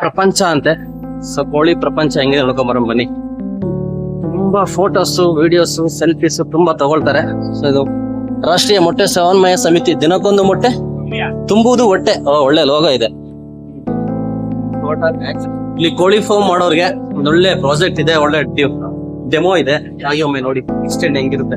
ಪ್ರಪಂಚ ಅಂತೆ. ಸೊ ಕೋಳಿ ಪ್ರಪಂಚ ಹೆಂಗೆ ನೋಡ್ಕೊಂಬರೋಣ ಬನ್ನಿ. ತುಂಬಾ ಫೋಟೋಸು ವಿಡಿಯೋಸ್ ಸೆಲ್ಫೀಸ್ ತುಂಬಾ ತಗೊಳ್ತಾರೆ. ಸೊ ಇದು ರಾಷ್ಟ್ರೀಯ ಮೊಟ್ಟೆ ಸಮನ್ವಯ ಸಮಿತಿ ದಿನಕ್ಕೊಂದು ಮೊಟ್ಟೆ. ತುಂಬುವುದು ಹೊಟ್ಟೆ. ಒಳ್ಳೆ ಲೋಗ ಇದೆ. ಇಲ್ಲಿ ಕೋಳಿ ಫಾರ್ಮ್ ಮಾಡೋರ್ಗೆ ಒಂದೊಳ್ಳೆ ಪ್ರಾಜೆಕ್ಟ್ ಇದೆ ಒಳ್ಳೆ ಡೆಮೋ ಇದೆ. ಹಾಗೆ ಒಮ್ಮೆ ನೋಡಿ ಎಕ್ಸ್ಟೆಂಡ್ ಹೆಂಗಿರುತ್ತೆ.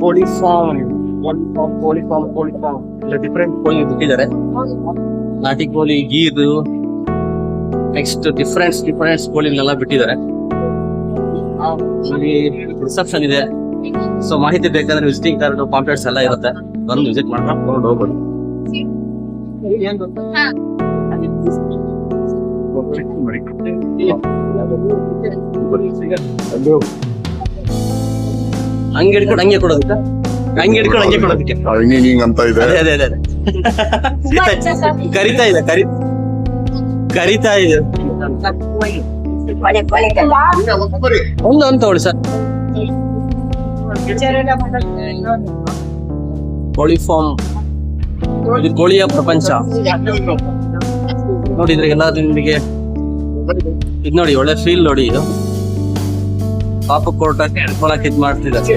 ಕೋಳಿ ಫಾರ್ಮ್ ಕೋಳಿ ಫಾರ್ಮ್ ಕೋಳಿ ಫಾರ್ಮ್ ಇಲ್ಲ ಡಿಫ್ರೆಂಟ್ ಕೋಳಿ ಬಿಟ್ಟಿದ್ದಾರೆ ನಾಟಿ ಕೋಳಿ ಗೀರು ನೆಕ್ಸ್ಟ್ ಡಿಫ್ರೆನ್ಸ್ ಡಿಫ್ರೆನ್ಸ್ ಕೋಳಿನೆಲ್ಲ ಬಿಟ್ಟಿದ್ದಾರೆ. ಇಲ್ಲಿ ರಿಸೆಪ್ಷನ್ ಇದೆ. ಸೊ ಮಾಹಿತಿ ಬೇಕಾದ್ರೆ ವಿಸಿಟಿಂಗ್ ಕಾರ್ಡ್ ಪಾಂಪ್ಲೆಟ್ಸ್ ಎಲ್ಲ ಇರುತ್ತೆ. ಬಂದು ವಿಸಿಟ್ ಮಾಡ್ಕೊಂಡು ಹೋಗ್ಬೋದು. ಹಂಗೆ ಹಿಡ್ಕೊಂಡು ಹಂಗೆ ಕೊಡೋದಕ್ಕೆ ಹಂಗೆ ಹಿಡ್ಕೊಂಡು ಹಂಗೆ ಕೊಡೋದಕ್ಕೆ ಹಿಂಗ್ ಹಿಂಗ್ ಅಂತ ಇದೆ. ಅದೇ ಅದೇ ಅದೇ ಅದೇ. ಕರಿತಾ ಇದೆ ಕರಿ ಕರಿತಾ ಇದೆ. ಒಂದು ಅಂತ ತಗೊಳ್ಳಿ ಸರ್. ಕೋಳಿ ಫಾರ್ಮ್ ಇದು ಕೋಳಿಯ ಪ್ರಪಂಚ. ನೋಡಿದ್ರೆ ಎಲ್ಲ ನಿಮಗೆ ಇದು ನೋಡಿ ಒಳ್ಳೆ ಫೀಲ್ ನೋಡಿ ಇದು. ಪಾಪ ಕೋರ್ಟಕ್ಕೆ ಎಡ್ಕೊಳಕ್ ಇದ್ ಮಾಡ್ತಿದ್ದಾರೆ.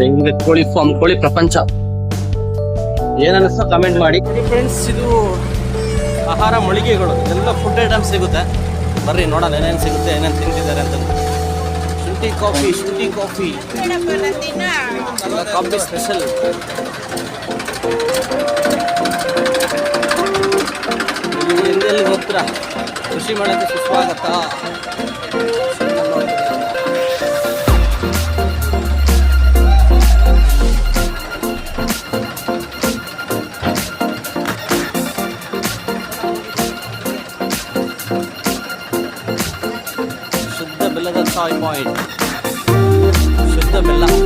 ಹೆಂಗಿದೆ ಕೋಳಿ ಫಾರ್ಮ್ ಕೋಳಿ ಪ್ರಪಂಚ. ಏನನ್ನಿಸ್ತೋ ಕಮೆಂಟ್ ಮಾಡಿ. ಫ್ರೆಂಡ್ಸ್ ಇದು ಆಹಾರ, ಮಳಿಗೆಗಳು ಎಲ್ಲ ಫುಡ್ ಐಟಮ್ ಸಿಗುತ್ತೆ. ಬರ್ರಿ, ನೋಡೋಣ ಏನೇನು ಸಿಗುತ್ತೆ, ಏನೇನು ತಿಂತಿದ್ದಾರೆ ಅಂತ. ಶುಂಠಿ ಕಾಫಿ ಶುಂಠಿ ಕಾಫಿ ಕಾಫಿ ಸ್ಪೆಷಲ್ ಎಲ್ಲೆಲ್ಲಿ ಹೋಗ್ತೀರಾ? ಕೃಷಿ ಮಾಡೋಕ್ಕೆ ಸುಸ್ವಾಗತ. சாய் பாயிண்ட் சுத்தம் எல்லாம்.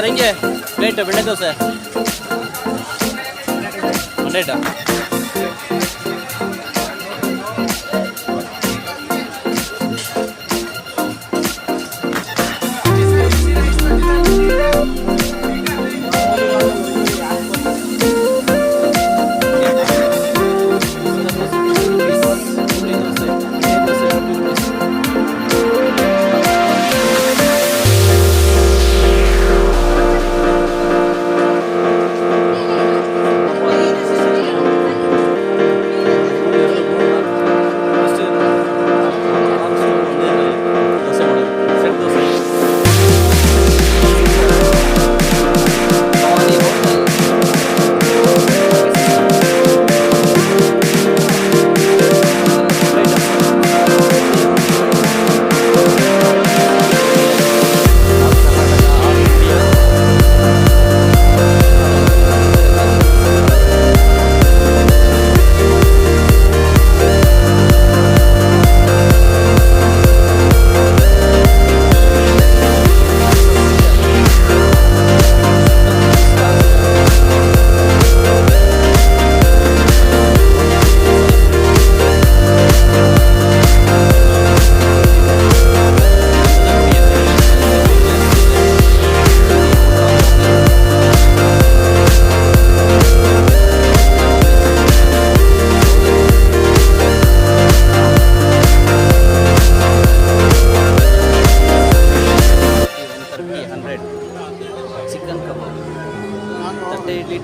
ಸರ್ ಹೆಂಗೆ ಪ್ಲೇಟ್ ಬೆಣ್ಣೆ dosa.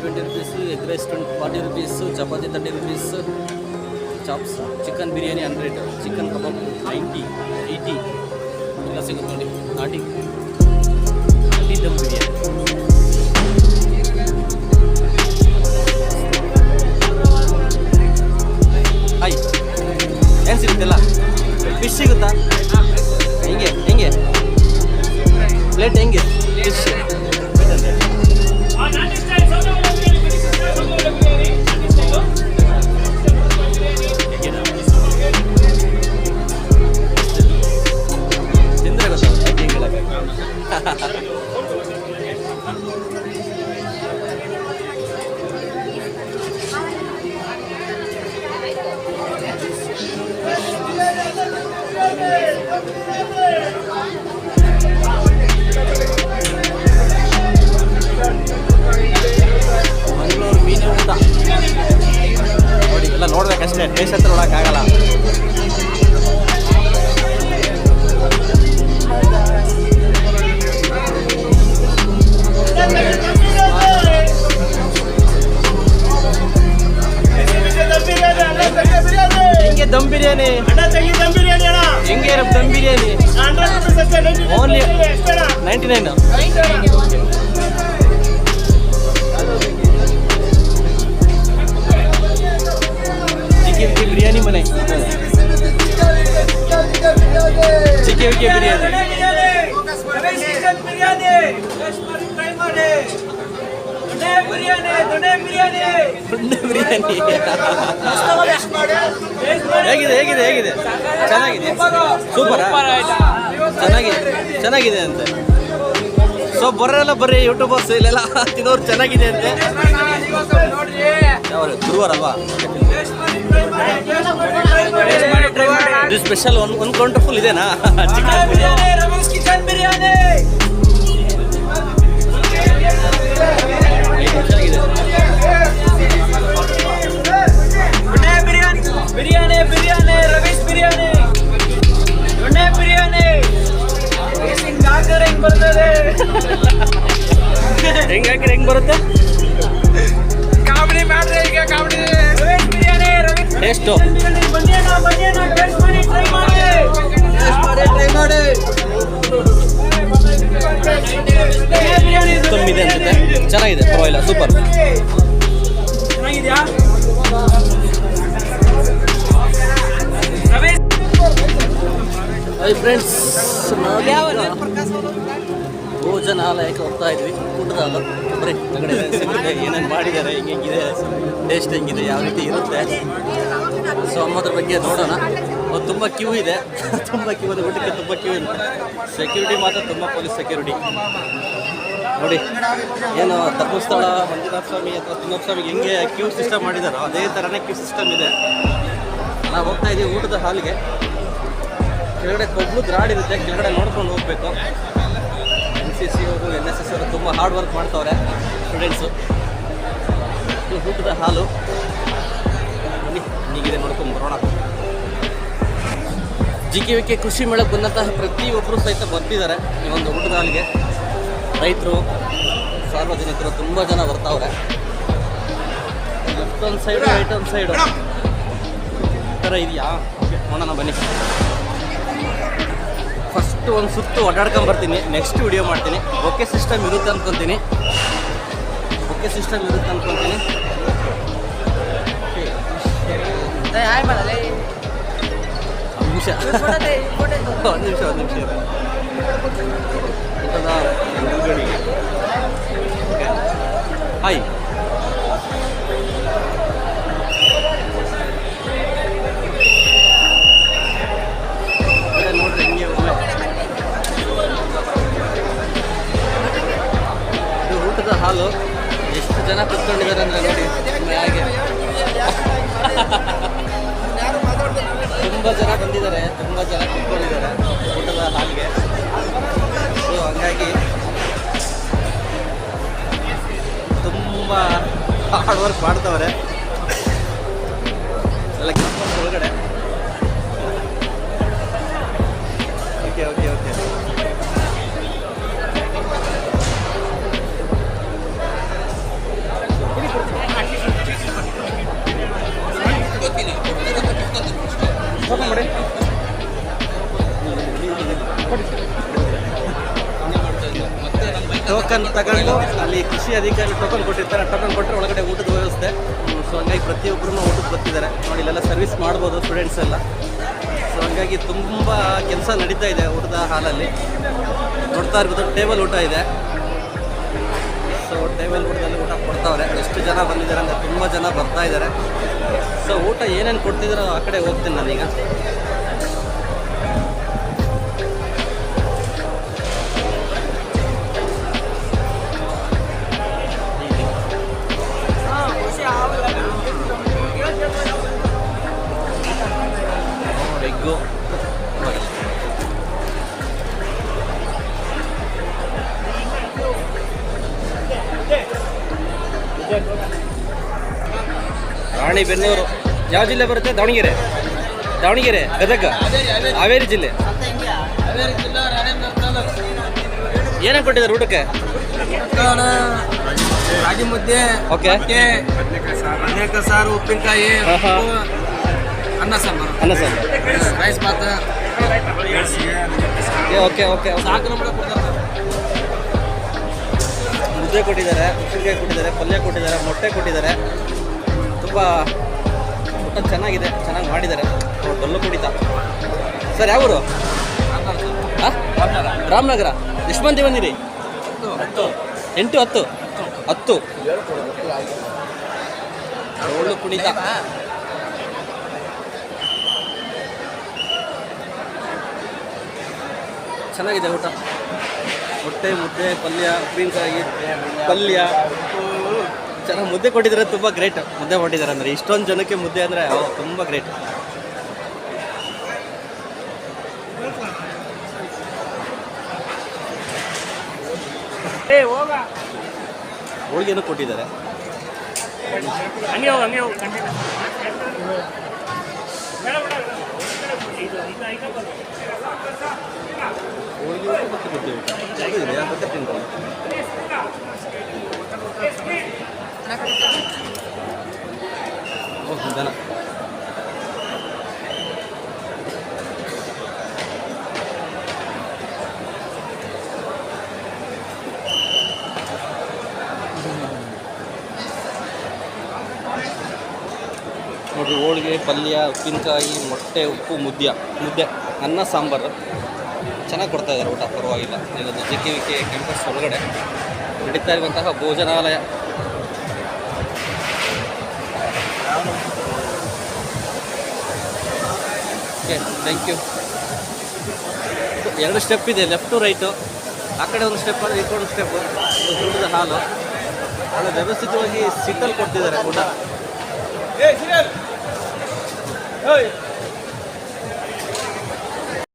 Twenty rupees egg rice twenty forty rupees chapati thirty rupees chops chicken biryani hundred chicken kebab ninety eighty ಎಲ್ಲ ಸಿಗುತ್ತೆ ನೋಡಿ, ನಾಟಿ. ಅಲ್ಲಿ ದಮ್ ಬಿರಿಯಾನಿ. ಏನು ಸಿಗುತ್ತಿಲ್ಲ? ಫಿಶ್ ಸಿಗುತ್ತಾ? ಹೆಂಗೆ ಹೆಂಗೆ? ಪ್ಲೇಟ್ ಹೆಂಗೆ? ಫಿಶ್ ಹತ್ರ ನೋಡೋಕ್ಕಾಗಲ್ಲ ಹೆಂಗೆ ದಮ್ ಬಿರಿಯಾನಿ? ಹೆಂಗೆ dum biryani? Only ninety nine biryani ಹೇಗಿದೆ ಹೇಗಿದೆ ಹೇಗಿದೆ? ಚೆನ್ನಾಗಿದೆ. ಸೂಪರ್. ಚೆನ್ನಾಗಿದೆ ಚೆನ್ನಾಗಿದೆ ಅಂತೆ. ಸೊ ಬರೋಲ್ಲ ಬರ್ರಿ ಯೂಟ್ಯೂಬರ್ಸ್ ಇಲ್ಲೆಲ್ಲ ತಿನ್ನೋರು ಚೆನ್ನಾಗಿದೆ ಅಂತೆ. ಅವರು ಗುರುವಾರ ಅಲ್ವಾ ಇದು ಸ್ಪೆಷಲ್ ಒಂದು ಒಂದು ಕೌಂಟರ್ ಫುಲ್ ಇದೆನಾ ಚಿಕನ್ ಬಿರಿಯಾನಿ. ಬಿರಿಯಾನಿ ಬಿರಿಯಾನಿ. ಬಿರಿಯಾನಿ ದೊಣ್ಣೆ ಬಿರಿಯಾನಿ. ಹಿಂಗ್ ಹಾಕಿದ್ರೆ ಹಿಂಗ್ ಬರ್ತದೆ? ಹೆಂಗೆ ಹಾಕಿದ್ರೆ ಹೆಂಗೆ ಬರುತ್ತೆ? ಕಾಮಿಡಿ ಮಾಡ್ರಿ ಈಗ ಕಾಮಿಡಿ ಟೇಸ್ಟು ತುಂಬಿದೆ ಅನ್ಸುತ್ತೆ ಚೆನ್ನಾಗಿದೆ ಪರವಾಗಿಲ್ಲ ಸೂಪರ್ ಹೈ ಫ್ರೆಂಡ್ಸ್ ಭೋಜನಾಲಯಕ್ಕೆ ಹೋಗ್ತಾ ಇದ್ವಿ ಊಟದ ಏನೇನ್ ಸಿಗುತ್ತೆ ಏನೇನು ಮಾಡಿದ್ದಾರೆ, ಹೆಂಗೆ ಹೆಂಗಿದೆ ಟೇಸ್ಟ್ ಹೆಂಗಿದೆ ಯಾವ ರೀತಿ ಇರುತ್ತೆ. ಸೊ ಅಮ್ಮದ್ರ ಬಗ್ಗೆ ನೋಡೋಣ. ತುಂಬ ಕ್ಯೂ ಇದೆ. ತುಂಬ ಕ್ಯೂ ಇದೆ ಊಟಕ್ಕೆ ತುಂಬ ಕ್ಯೂ ಇದೆ. ಸೆಕ್ಯೂರಿಟಿ ಮಾತ್ರ ತುಂಬ ಪೊಲೀಸ್ ಸೆಕ್ಯೂರಿಟಿ ನೋಡಿ, ಏನು ಧರ್ಮಸ್ಥಳ ಮಂಜುನಾಥ ಸ್ವಾಮಿ ಅಥವಾ ತಿಮ್ಮಪ್ಪ ಸ್ವಾಮಿಗೆ ಹೆಂಗೆ ಕ್ಯೂ ಸಿಸ್ಟಮ್ ಮಾಡಿದಾರೋ, ಅದೇ ಥರನೇ ಕ್ಯೂ ಸಿಸ್ಟಮ್ ಇದೆ. ನಾವು ಹೋಗ್ತಾ ಇದ್ದೀವಿ ಊಟದ ಹಾಲಿಗೆ ಕೆಳಗಡೆ ಕೊಬ್ಬು ದ್ರಾಡಿರುತ್ತೆ ಕೆಳಗಡೆ ನೋಡ್ಕೊಂಡು ಹೋಗ್ಬೇಕು. ಸಿ ಸಿ ಅವರು ಎನ್ ಎಸ್ ಎಸ್ ಅವರು ತುಂಬ ಹಾರ್ಡ್ ವರ್ಕ್ ಮಾಡ್ತವ್ರೆ ಸ್ಟೂಡೆಂಟ್ಸು ಊಟದ ಹಾಲು. ಬನ್ನಿ, ಹೀಗಿದೆ ನೋಡ್ಕೊಂಡು ಬರೋಣ. ಜಿ ಕೆ ವಿ ಕೆ ಕೃಷಿ ಮೇಳಕ್ಕೆ ಬಂದಂತಹ ಪ್ರತಿಯೊಬ್ಬರು ಸಹಿತ ಬರ್ತಿದ್ದಾರೆ ಈ ಒಂದು ಊಟದ ಹಾಲಿಗೆ. ರೈತರು, ಸಾರ್ವಜನಿಕರು ತುಂಬ ಜನ ಬರ್ತಾವ್ರೆ. ಲೆಫ್ಟ್ ಒಂದು ಸೈಡು ರೈಟ್ ಒಂದು ಸೈಡು ಈ ಥರ ಇದೆಯಾ? ಓಕೆ ನೋಡೋಣ ಬನ್ನಿ. ಫಸ್ಟ್ ಒಂದು ಸುತ್ತು ಓಡಾಡ್ಕೊಂಬರ್ತೀನಿ ನೆಕ್ಸ್ಟ್ ವಿಡಿಯೋ ಮಾಡ್ತೀನಿ. ಬೊಕ್ಕೆ ಸಿಸ್ಟಮ್ ಇರುತ್ತೆ ಅಂದ್ಕೊತೀನಿ ಬೊಕ್ಕೆ ಸಿಸ್ಟಮ್ ಇರುತ್ತೆ ಅಂದ್ಕೊತೀನಿ ನಿಮಿಷ. ಒಂದು ನಿಮಿಷ ಒಂದು ನಿಮಿಷ. ಹಾಯ್ ಜನ ಕುತ್ಕೊಂಡಿದ್ದಾರೆ ಅಂದ್ರೆ ನೋಡಿ ಹಾಗೆ. ತುಂಬ ಜನ ಬಂದಿದ್ದಾರೆ, ತುಂಬ ಜನ ಕುತ್ಕೊಂಡಿದ್ದಾರೆ. ಊಟದ ಹಾಲಿಗೆ ಸೊ ಹಂಗಾಗಿ ತುಂಬ ಹಾರ್ಡ್ ವರ್ಕ್ ಮಾಡ್ತವ್ರೆ. ಎಲ್ಲ ವ್ಯವಸ್ಥೆ ಸೊ ಹಂಗಾಗಿ ಪ್ರತಿಯೊಬ್ಬರು ಊಟಕ್ಕೆ ಬರ್ತಿದ್ದಾರೆ. ನೋಡಿ, ಇಲ್ಲೆಲ್ಲ ಸರ್ವಿಸ್ ಮಾಡ್ಬೋದು ಸ್ಟೂಡೆಂಟ್ಸ್ ಎಲ್ಲ. ಸೊ ಹಂಗಾಗಿ ತುಂಬ ಕೆಲಸ ನಡೀತಾ ಇದೆ ಊಟದ ಹಾಲಲ್ಲಿ. ನೋಡ್ತಾ ಇರ್ಬೋದು ಟೇಬಲ್ ಊಟ ಇದೆ. ಸೊ ಟೇಬಲ್ ಊಟದಲ್ಲಿ ಊಟ ಕೊಡ್ತಾವ್ರೆ. ಎಷ್ಟು ಜನ ಬಂದಿದ್ದಾರೆ ಅಂದರೆ ತುಂಬ ಜನ ಬರ್ತಾ ಇದ್ದಾರೆ. ಸೊ ಊಟ ಏನೇನು ಕೊಡ್ತಿದ್ದಾರೋ ಆ ಕಡೆ ಹೋಗ್ತೀನಿ ನಾನೀಗ. ರಾಣಿಬೆನ್ನೂರು ಯಾವ ಜಿಲ್ಲೆ ಬರುತ್ತೆ? ದಾವಣಗೆರೆ. ದಾವಣಗೆರೆ ಗದಗ ಹಾವೇರಿ ಜಿಲ್ಲೆ. ಏನೇ ಕೊಟ್ಟಿದ್ದಾರೆ ಊಟಕ್ಕೆ? ರಾಗಿ ಮುದ್ದೆ ಓಕೆ ಅನೇಕ ಸಾರು ಉಪ್ಪಿನಕಾಯಿ ಅನ್ನ ಸಾಂಬಾರು. ಅನ್ನ sir rice bath. Okay okay ಸಾಕು ಮುದ್ದೆ ಕೊಟ್ಟಿದ್ದಾರೆ ಉಪ್ಪಿನಕಾಯಿ ಕೊಟ್ಟಿದ್ದಾರೆ ಪಲ್ಯ ಕೊಟ್ಟಿದ್ದಾರೆ ಮೊಟ್ಟೆ ಕೊಟ್ಟಿದ್ದಾರೆ. ಊಟ ಚೆನ್ನಾಗಿದೆ, ಚೆನ್ನಾಗಿ ಮಾಡಿದ್ದಾರೆ. ಡೊಳ್ಳು ಕುಡಿತ ಸರ್ ಯಾವ ಊರು ಆ? ರಾಮನಗರ. ಎಷ್ಟು ಮಂದಿ ಬಂದಿರಿ ಎಂಟು, ಹತ್ತು. ಹತ್ತು. ಡೊಳ್ಳು ಕುಣಿತ ಚೆನ್ನಾಗಿದೆ ಊಟ. ಮೊಟ್ಟೆ ಮುದ್ದೆ, ಪಲ್ಯ ಉಪ್ಪಿನಕಾಯಿ ಪಲ್ಯ. ಚೆನ್ನಾಗಿ ಮುದ್ದೆ ಕೊಟ್ಟಿದ್ದಾರೆ ತುಂಬ ಗ್ರೇಟ್ ಮುದ್ದೆ ಕೊಟ್ಟಿದ್ದಾರೆ ಅಂದರೆ ಇಷ್ಟೊಂದು ಜನಕ್ಕೆ ಮುದ್ದೆ ಅಂದರೆ ತುಂಬ ಗ್ರೇಟ್ ಹೋಳಿಗೆನೂ ಕೊಟ್ಟಿದ್ದಾರೆ. ಹೋಳಿಗೆ ಮತ್ತು ಮುದ್ದೆ ದನ ನೋಡ್ರಿ, ಹೋಳಿಗೆ, ಪಲ್ಯ, ಉಪ್ಪಿನಕಾಯಿ, ಮೊಟ್ಟೆ, ಉಪ್ಪು ಮುದ್ದೆ ಮುದ್ದೆ, ಅನ್ನ, ಸಾಂಬಾರು. ಚೆನ್ನಾಗಿ ಕೊಡ್ತಾ ಇದ್ದಾರೆ ಊಟ, ಪರವಾಗಿಲ್ಲ. ಇಲ್ಲೊಂದು ಜೆ ಕೆ ಕ್ಯಾಂಪಸ್ ಒಳಗಡೆ ನಡೀತಾ ಇರುವಂತಹ ಭೋಜನಾಲಯ. ಓಕೆ ಥ್ಯಾಂಕ್ ಯು ಎರಡು ಸ್ಟೆಪ್ ಇದೆ ಲೆಫ್ಟು ರೈಟು ಆ ಕಡೆ ಒಂದು ಸ್ಟೆಪ್ ಈ ಕಡೆ ಒಂದು ಸ್ಟೆಪ್ಪು ದೊಡ್ಡದ ಹಾಲು. ಅದು ವ್ಯವಸ್ಥಿತವಾಗಿ ಸಿಟ್ಟಲ್ಲಿ ಕೊಡ್ತಿದ್ದಾರೆ ಕೂಡ.